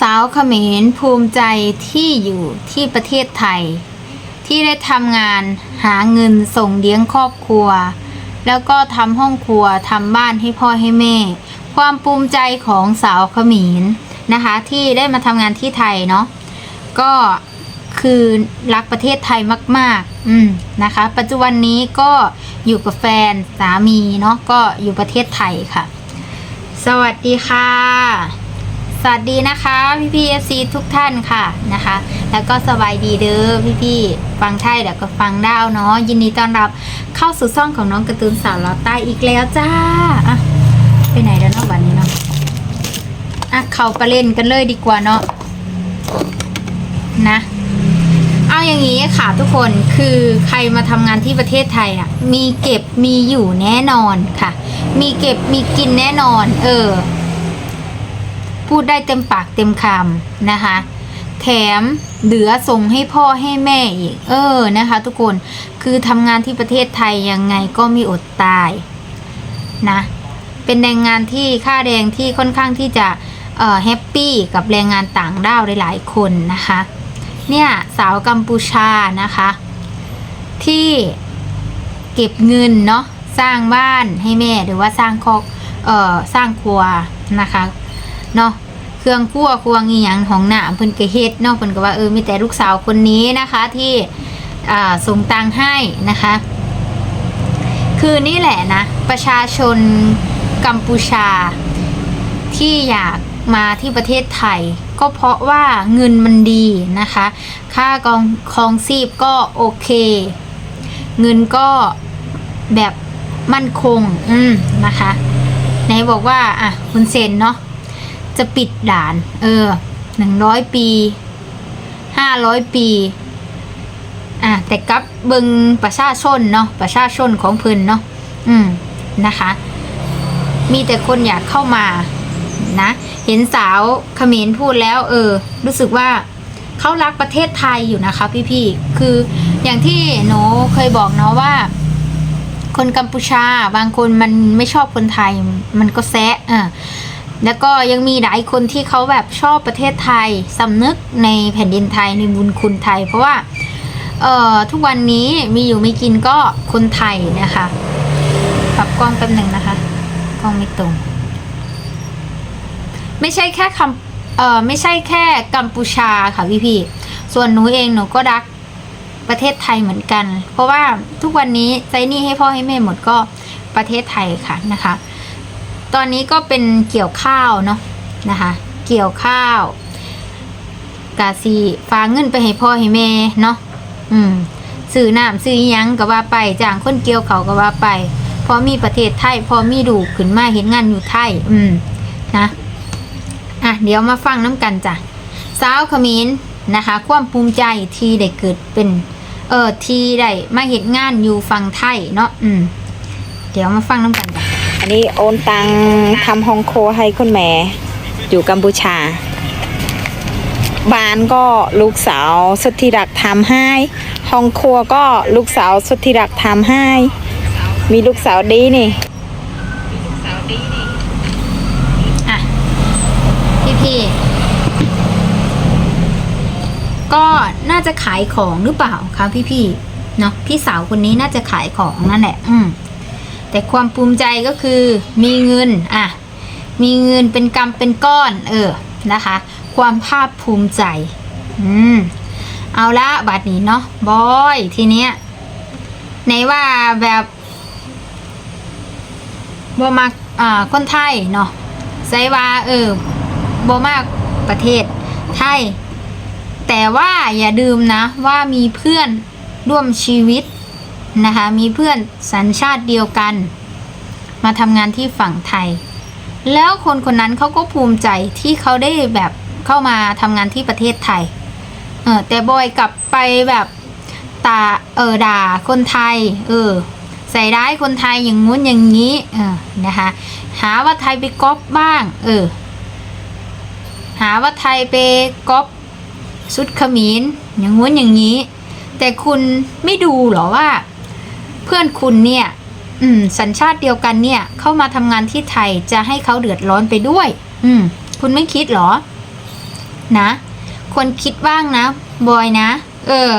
สาวเขมรภูมิใจที่อยู่ที่ประเทศไทย ที่ได้ทำงานหาเงินส่งเลี้ยงครอบครัว แล้วก็ทำห้องครัวทำบ้านให้พ่อให้แม่ ความภูมิใจของสาวเขมรนะคะ ที่ได้มาทำงานที่ไทยเนาะก็คือรักประเทศไทยมาก ๆ อืมนะคะ ปัจจุบันนี้ก็อยู่กับแฟนสามีเนาะก็อยู่ประเทศไทยค่ะ สวัสดีค่ะ สวัสดีนะคะพี่พีเอฟซีทุกท่านค่ะนะคะ แล้วก็สบายดีเด้อพี่พี่ฟังไทยแล้วก็ฟังดาวเนาะยินดีต้อนรับเข้าสู่ช่องของน้องการ์ตูนสาวลาวใต้อีกแล้วจ้าอะไปไหนแล้วเนาะวันนี้เนาะอะเข้าประเล่นกันเลยดีกว่าเนาะนะ เอาอย่างนี้ค่ะทุกคนคือใครมาทำงานที่ประเทศไทยอะมีเก็บมีอยู่แน่นอนค่ะ มีเก็บมีกินแน่นอน เออ พูดได้เต็มปากเต็มคำนะคะ แถมเหลือส่งให้พ่อให้แม่อีก เออนะคะ ทุกคนคือทำงานที่ประเทศไทยยังไงก็มีอดตายนะเป็นแรงงานที่ค่าแรงที่ค่อนข้างที่จะแฮปปี้กับแรงงานต่างด้าวหลาย ๆ คนนะคะ เนี่ยสาวกัมพูชานะคะ ที่เก็บเงินเนาะสร้างบ้านให้แม่หรือว่าสร้างคอบเอ่อสร้างครัวนะคะ เนาะเครื่องครัวครัวงีหยังของหนาเพิ่นก็เฮ็ดเนาะเพิ่นก็ว่าเออมีแต่ลูกสาวคนนี้นะคะที่อ่าส่งตังให้นะคะ คือนี่แหละนะ ประชาชนกัมพูชา ที่อยากมาที่ประเทศไทย ก็เพราะว่าเงินมันดีนะคะ ค่ากองครองชีพก็โอเค เงินก็แบบมั่นคง อืมนะคะ ไหนบอกว่า อะ คุณเซนเนาะ จะปิดด่าน เออหนึ่งร้อยปีห้าร้อยปี อะแต่กับเบิงประชาชนเนาะประชาชนของเพิ่นเนาะอืมนะคะ มีแต่คนอยากเข้ามานะ เห็นสาวเขมรพูดแล้ว เออ รู้สึกว่าเขารักประเทศไทยอยู่นะคะ พี่ๆคืออย่างที่หนูเคยบอกเนาะว่า คนกัมพูชาบางคนมันไม่ชอบคนไทย มันก็แซะอะ แล้วก็ยังมีหลายคนที่เขาแบบชอบประเทศไทยสำนึกในแผ่นดินไทยในบุญคุณไทย เพราะว่าเอ่อทุกวันนี้มีอยู่ไม่กินก็คนไทยนะคะปรับกล้องแป๊บหนึ่งนะคะกล้องไม่ตรง ไม่ใช่แค่คำเอ่อไม่ใช่แค่กัมพูชาค่ะพี่พี่ส่วนหนูเองหนูก็รักประเทศไทยเหมือนกัน เพราะว่าทุกวันนี้ใจนี่ให้พ่อให้แม่หมดก็ประเทศไทยค่ะนะคะ ตอนนี้ก็เป็นเกี่ยวข้าวเนาะนะคะ เกี่ยวข้าวกาซีฝาเงินไปให้พ่อให้แม่เนาะอืมซื้อน้ำซื้อยังก็ว่าไปจ้างคนเกี่ยวเขาก็ว่าไปพอมีประเทศไทยพอมีดูขึ้นมาเห็นงานอยู่ไทย อืมนะอะเดี๋ยวมาฟังน้ำกันจ้ะสาวขมินนะคะ ความภูมิใจที่ได้เกิดเป็น เออที่ได้มาเห็นงานอยู่ฝั่งไทยเนาะอืมเดี๋ยวมาฟังน้ำกันจ้ะ อันนี้โอนตังทำฮองโคให้คุณแม่ อยู่กัมพูชา บ้านก็ลูกสาวสุดที่รักทำให้ห้องครัวก็ลูกสาวสุดที่รักทำให้ มีลูกสาวดีนี่อะพี่พี่ก็น่าจะขายของหรือเปล่าคะพี่พี่เนาะพี่สาวคนนี้น่าจะขายของนั่นแหละ อืม แต่ความภูมิใจก็คือมีเงินอะมีเงินเป็นกำเป็นก้อนเออนะคะ ความภาคภูมิใจอืมเอาละบัดนี้เนาะบอยทีเนี้ยไหนว่าแบบบ่มักอ่าคนไทยเนาะใส่ว่าเออบ่มากประเทศไทย แต่ว่าอย่าลืมนะว่ามีเพื่อนร่วมชีวิต นะคะมีเพื่อนสัญชาติเดียวกัน มาทำงานที่ฝั่งไทย แล้วคนคนนั้นเขาก็ภูมิใจที่เขาได้แบบเข้ามาทำงานที่ประเทศไทยเออแต่บอยกลับไปแบบตาเออด่าคนไทยเออใส่ร้ายคนไทยอย่างงู้นอย่างนี้เออนะคะหาว่าไทยไปก๊อปบ้างเออหาว่าไทยไปก๊อปชุดขมิ้นอย่างงู้นอย่างนี้ แต่คุณไม่ดูหรอว่า เพื่อนคุณเนี่ยอืม สัญชาติเดียวกันเนี่ย เข้ามาทำงานที่ไทยจะให้เขาเดือดร้อนไปด้วย อืม คุณไม่คิดเหรอ นะคนคิดบ้างนะ บอยนะ เออ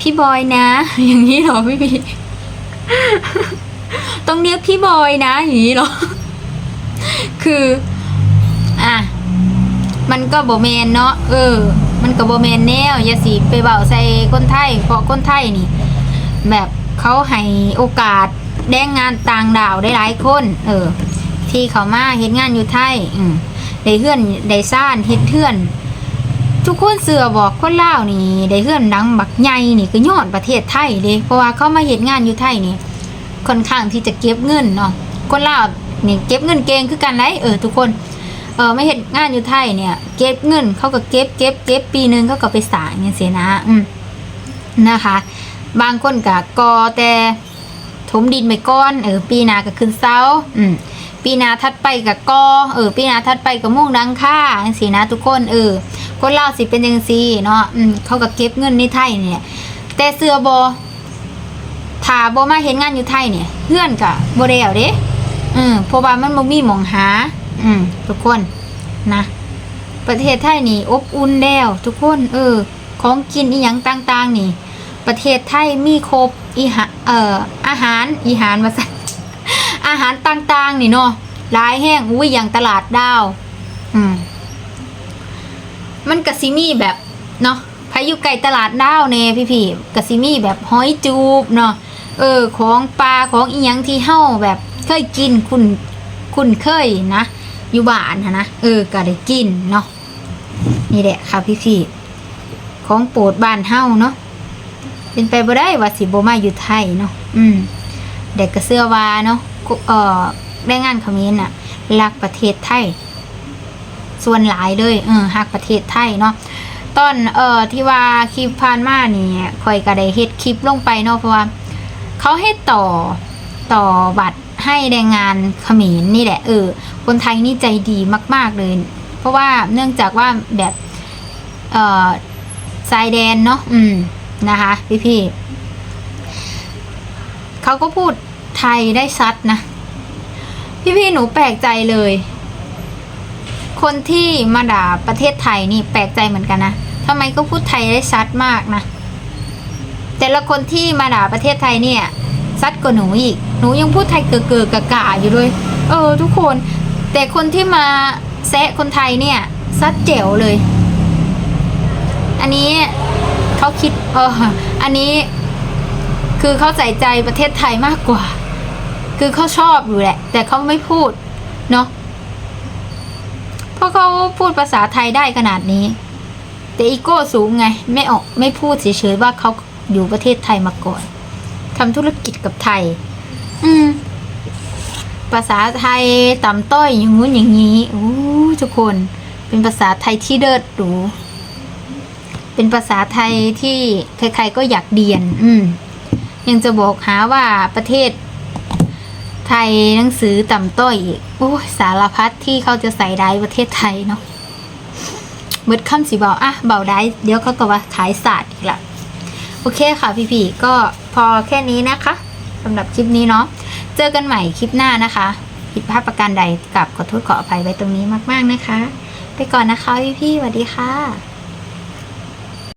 พี่บอยนะ อย่างนี้เหรอพี่พีต้องเรียกพี่บอยนะ อย่างนี้เหรอ คือ อะ มันก็โบแมนเนาะ เออ มันก็โบแมนแนวอย่าสิไปเบาใส่คนไทยเพราะคนไทยนี่ แบบ เขาให้โอกาสแดงงานต่างดาวได้หลายคน เออ ที่เขามาเฮ็ดงานอยู่ไทย อืมได้เฮือนได้ซ่านเฮ็ดเทือน ทุกคนเสือบอกคนเล่านี่ได้เฮือนดังบักใหญ่นี่ก็ย้อนประเทศไทยเด้เพราะว่าเขามาเฮ็ดงานอยู่ไทยนี่ค่อนข้างที่จะเก็บเงินเนาะคนเล่านี่เก็บเงินเก่งคือกันไรเออทุกคนเออไม่เห็นงานอยู่ไทยเนี่ย เก็บเงินเขาก็เก็บเก็บเก็บปีหนึ่งเขาก็ไปสางอย่างเสียนะอืมนะคะ บางคนก็กอแต่ถมดินไปก้อนเออปีนาก็ขึ้นเสาอืมปีนาถัดไปกับกอเออปีนาถัดไปกับมุ่งดังค่าจังสีนะทุกคนเออคนเล่าสิเป็นจังซีเนาะอืมเขาก็เก็บเงินในไทยเนี่ยแต่เสือบอถ้าบ่มาเห็นงานอยู่ไทยเนี่ยเพื่อนก็บ่ได้เอาเด้อืมเพราะว่ามันบ่มีหมองหา อืมทุกคนนะ ประเทศไทยนี่อบอุ่นแล้วทุกคน เออ ของกินอีหยังต่าง ๆ นี่ ประเทศไทยมีครบอีหาเอ่ออาหารอีหารมาสั่อาหารต่างๆ นี่เนาะหลายแห้งอุ้ยอย่างตลาดดาว อืม มันกะซิมีแบบเนาะพายุไก่ตลาดดาวเน่พี่ๆกะซิมีแบบหอยจูบเนาะเออ ของปลาของอีหยังที่เฮาแบบเคยกินคุณคุณเคยนะอยู่บ้านนะเออก็ได้กินเนาะนี่แหละค่ะพี่ๆของโปรดบ้านเฮาเนาะ เป็นไปบ่ได้ว่าสิบ่มาอยู่ไทยเนาะอืมเด็กก็เสื้อว่าเนาะกุเอ่อแรงงานเขมรน่ะรักประเทศไทย ส่วนหลายเลยเออฮักประเทศไทยเนาะตอนเอ่อที่ว่าคลิปผ่านมานี่ข่อยก็ได้เฮ็ดคลิปลงไปเนาะเพราะว่าเขาให้ต่อต่อบัตรให้แรงงานเขมรนี่แหละเออคนไทยนี่ใจดีมาก ๆเลย เพราะว่าเนื่องจากว่าแบบเอ่อชายแดนเนาะอืม นะคะ พี่พี่เขาก็พูดไทยได้ชัดนะ พี่พี่หนูแปลกใจเลย คนที่มาด่าประเทศไทยนี่แปลกใจเหมือนกันนะทำไมก็พูดไทยได้ชัดมากนะแต่ละคนที่มาด่าประเทศไทยเนี่ยซัดกว่าหนูอีก หนูยังพูดไทยเกอเกอกะกะอยู่ด้วย เออ ทุกคน แต่คนที่มาแซะคนไทยเนี่ยซัดเจ๋วเลย อันนี้ เขาคิดเอออันนี้คือเขาใส่ใจประเทศไทยมากกว่า คือเขาชอบอยู่แหละ แต่เขาไม่พูดเนาะเพราะเขาพูดภาษาไทยได้ขนาดนี้ แต่อีโก้สูงไง ไม่ออกไม่พูดเฉยๆว่าเขาอยู่ประเทศไทยมาก่อนทำธุรกิจกับไทย อืม ภาษาไทยต่ำต้อยอย่างงู้นอย่างนี้อู้ทุกคน เป็นภาษาไทยที่เลิศหรู เป็นภาษาไทยที่ใครๆก็อยากเรียน อืมยังจะบอกหาว่าประเทศ ไทยหนังสือต่ำต้อยอีกโอ้ยสารพัดที่เขาจะใส่ได้ประเทศไทยเนาะเบิดคำสีเบาอะเบาได้เดี๋ยวเขาก็ว่าขายศาสตร์อีกละโอเคค่ะพี่ๆก็พอแค่นี้นะคะสำหรับคลิปนี้เนาะเจอกันใหม่คลิปหน้านะคะผิดพลาดประการใดกับขอโทษขออภัยไว้ตรงนี้มาก ๆนะคะ ไปก่อนนะคะพี่ๆสวัสดีค่ะ